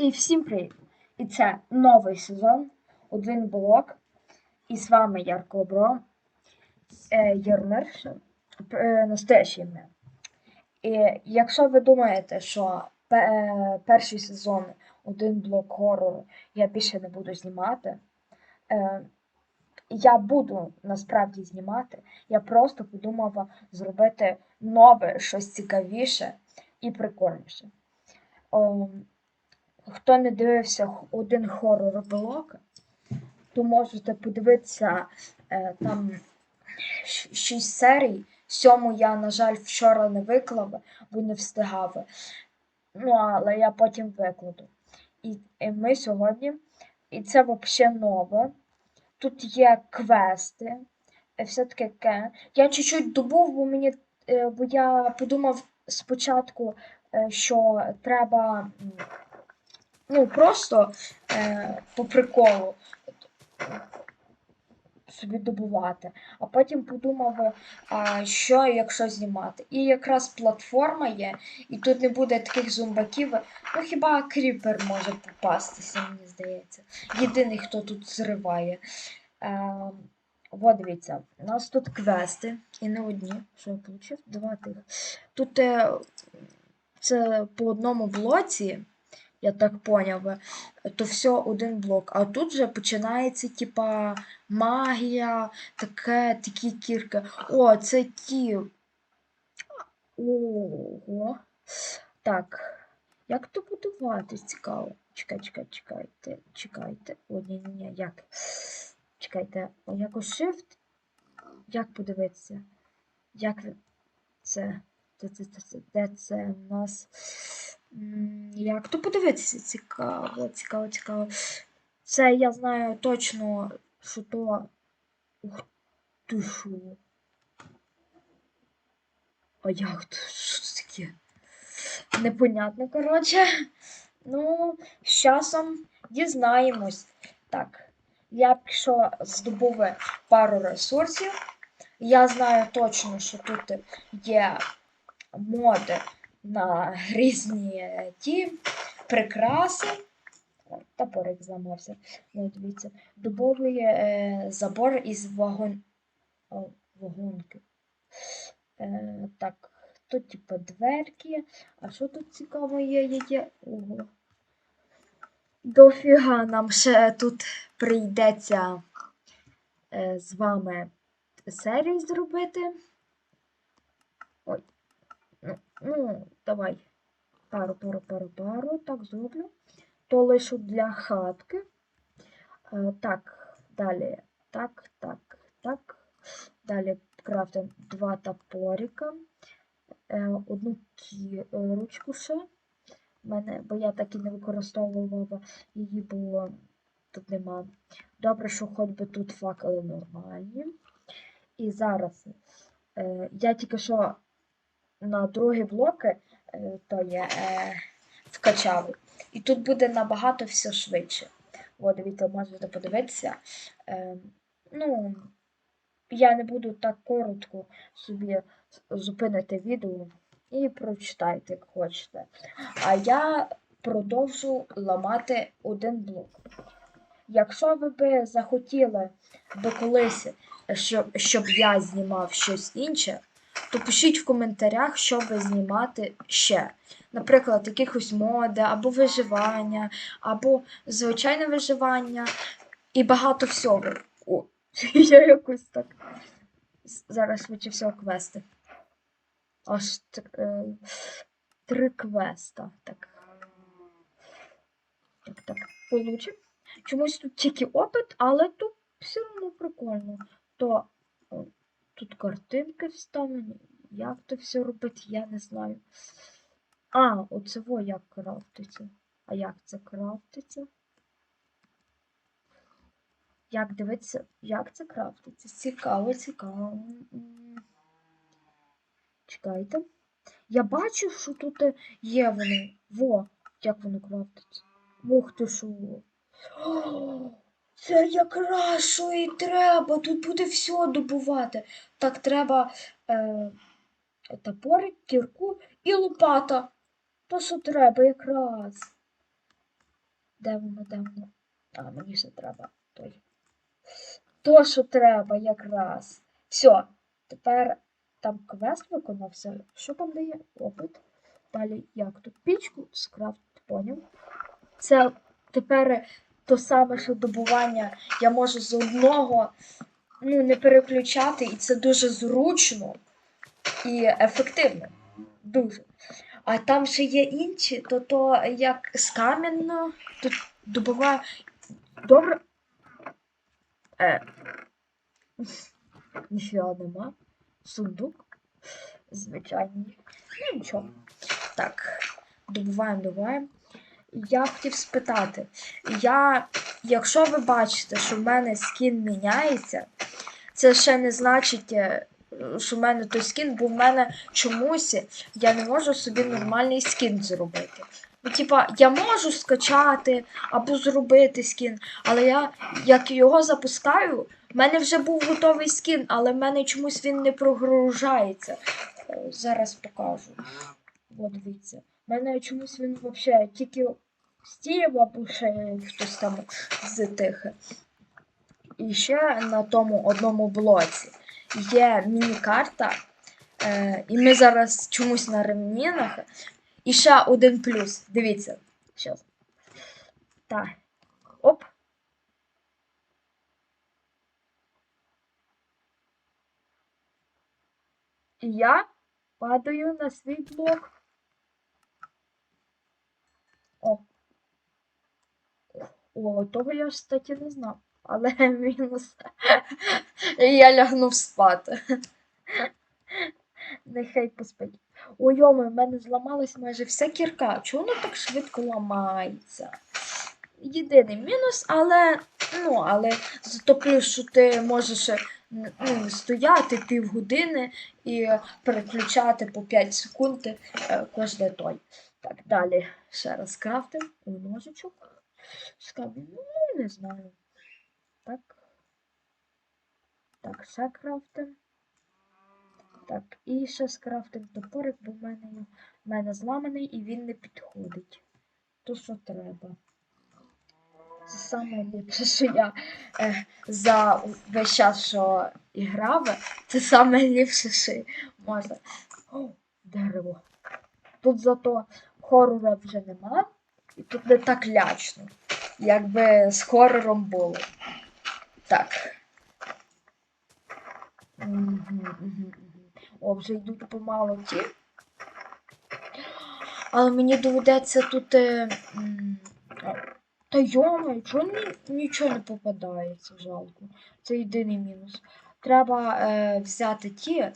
І всім привіт! І це новий сезон, один блок. І з вами Ярко Обро, е, е, настояще ім'я. І якщо ви думаєте, що е, перший сезон один блок хорору я більше не буду знімати, е, я буду насправді знімати. Я просто подумала зробити нове, щось цікавіше і прикольніше. Ем, хто не дивився один хорор блок, то можете подивитися е, там шість серій. Сьому я, на жаль, вчора не виклав, бо не встигав. Ну, але я потім викладу. І, і ми сьогодні, і це взагалі нове. Тут є квести, е, все таке. Я чуть-чуть добув, бо мені, е, бо я подумав спочатку, що треба ну, просто е, по приколу собі добувати. А потім подумав, а що якщо знімати. І якраз платформа є, і тут не буде таких зомбаків. Ну хіба кріпер може попастися, мені здається. Єдиний, хто тут зриває. Е, от дивіться, у нас тут квести, і не одні. Що я отримав? Два. Тут е, це по одному блоці, я так поняв, то все один блок. А тут же починається, типа, магія, таке, такі кірки. О, це ті. Ого. Так. Як то будувати? Цікаво. Чекай, чекай, чекайте, чекайте. О, ні, ні, ні, як? Чекайте, о, якось shift. Як подивитися? Як це? Де це, це, це, де це у нас? Як то подивитися? Цікаво, цікаво, цікаво. Це я знаю точно, що то. Ух ти що. А як то? Що це таке? Непонятно, коротше. Ну, з часом дізнаємось. Так, я пішов здобув пару ресурсів. Я знаю точно, що тут є моди на різні е, ті прикраси. Топорик зламався. Ну, дивіться. Дубовий е, забор із вагон... О, вагонки. Е, так, тут типу дверки. А що тут цікаво є? є, є? Ого. Дофіга нам ще тут прийдеться е, з вами серію зробити. Ой. Давай. Пару, пару, пару, пару. Так, зроблю. То лише для хатки. Е, так, далі. Так, так, так. Далі крафтимо два топорика. Е, одну кі, е, ручку ще. Мене, бо я так і не використовувала її, бо тут нема. Добре, що хоч би тут факели нормальні. І зараз е, я тільки що на другі блоки то є, е, вкачав. І тут буде набагато все швидше. От, дивіться, можете подивитися. Е, ну, я не буду так коротко собі зупинити відео і прочитайте, як хочете. А я продовжу ламати один блок. Якщо ви би захотіли би колись, щоб я знімав щось інше, то пишіть в коментарях, що ви знімати ще. Наприклад, якихось моди, або виживання, або звичайне виживання і багато всього. О, я якось так. Зараз швидше всього квести. Аж е, три квеста. Так. Так, так. Получим. Чомусь тут тільки опит, але тут все одно прикольно. То тут картинки вставлені. Як то все робити, я не знаю. А, оце во як крафтиться. А як це крафтиться? Як дивитися, як це крафтиться? Цікаво, цікаво. Чекайте. Я бачу, що тут є вони. Во, як воно крафтиться. Ух ти що. Це якраз що і треба. Тут буде все добувати. Так, треба е, топорик, кірку і лопата. То, що треба якраз. Де воно, де воно? А, мені ще треба той. То, що треба якраз. Все, тепер там квест виконався. Що там дає? Опит. Далі як тут пічку скрафт, поняв. Це тепер то саме, що добування я можу з одного ну, не переключати, і це дуже зручно і ефективно. Дуже. А там ще є інші, то то як з камінно, тут добуваю. Добре. Е. Ніфіга нема. Сундук. Звичайний. Ну нічого. Так, добуваємо, добуваємо. Я хотів спитати, я, якщо ви бачите, що в мене скін міняється, це ще не значить, е, що в мене той скін, бо в мене чомусь я не можу собі нормальний скін зробити. Ну, типа, я можу скачати або зробити скін, але я як його запускаю, в мене вже був готовий скін, але в мене чомусь він не прогружається. Е, Зараз покажу. От дивіться. Мене чомусь він взагалі тільки Стів або хтось там з тих. І ще на тому одному блоці є міні-карта. Е, і ми зараз чомусь на ремнінах. І ще один плюс. Дивіться. Щас. Так. Оп. І я падаю на свій блок. О. О, того я, кстати, не знав. Але мінус. І я лягнув спати. Нехай поспить. Ой, йоми, в мене зламалась майже вся кірка. Чого воно так швидко ламається? Єдиний мінус, але. Ну, але зато плюс, що ти можеш е, ну, стояти півгодини і переключати по 5 секунд е, кожне той. Так, далі ще раз крафтим. Ножичок. Скажу, ну, не знаю. Так. Так, ще крафтим. Так, і ще скрафтим топорик, бо в мене, в мене зламаний і він не підходить. То, що треба. Це саме ліпше, що я е, за весь час, що грав, це саме ліпше, що можна. О, дерево. Тут зато хорора вже нема, і тут не так лячно, якби з хорором було. Так. Мгм. О, вже йдуть помалу ті. Але мені доведеться тут. Е, та йома, чого ні, нічого не попадається, жалко. Це єдиний мінус. Треба е, взяти ті. Е,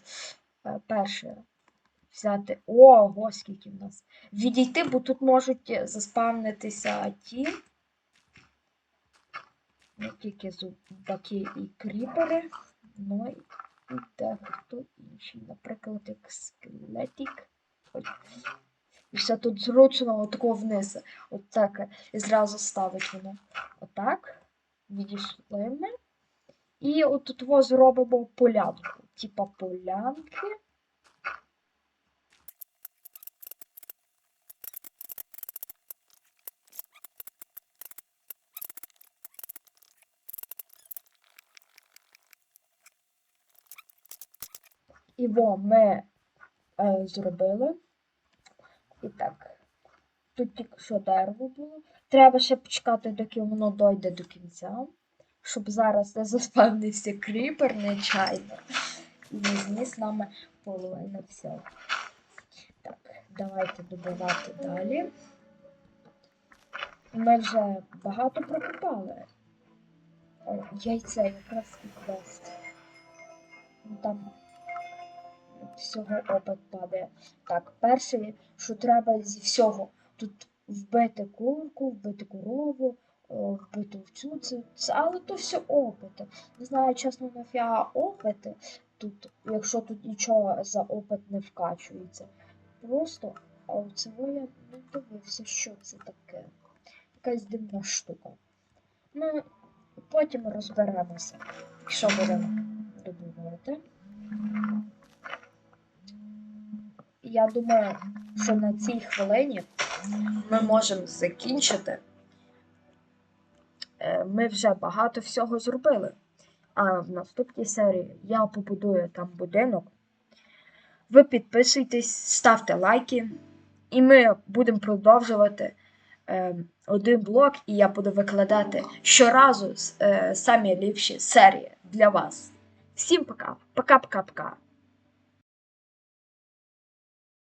перше. Взяти. Ого, скільки в нас. Відійти, бо тут можуть е, заспавнитися ті. Не тільки зубаки і кріпери, й і дехто інший. Наприклад, як скелетик. І все тут зручно отако вниз. От так і зразу ставить воно. Отак. Відійшли ми. І от тут зробимо полянку. Типа полянки. І во ми е, зробили. І так. Тут тільки що дерево було. Треба ще почекати, доки воно дойде до кінця. Щоб зараз не заспавнився кріпер нечайно. І не зніс нами половину всього. Так, давайте добивати далі. Ми вже багато прокопали. О, яйце якраз і квест. Там всього опит падає. Так, перше, що треба зі всього. Тут вбити курку, вбити корову, вбити овцю, це, це, але то все опити. Не знаю, чесно, нафіга опити тут, якщо тут нічого за опит не вкачується. Просто, а оцього я не дивився, що це таке. Якась дивна штука. Ну, потім розберемося, що будемо добувати. Я думаю, що на цій хвилині ми можемо закінчити. е, ми вже багато всього зробили. А в наступній серії я побудую там будинок. Ви підписуйтесь, ставте лайки, і ми будемо продовжувати е, один блок, і я буду викладати щоразу е, самі ліпші серії для вас. Всім пока. Пока-пока-пока.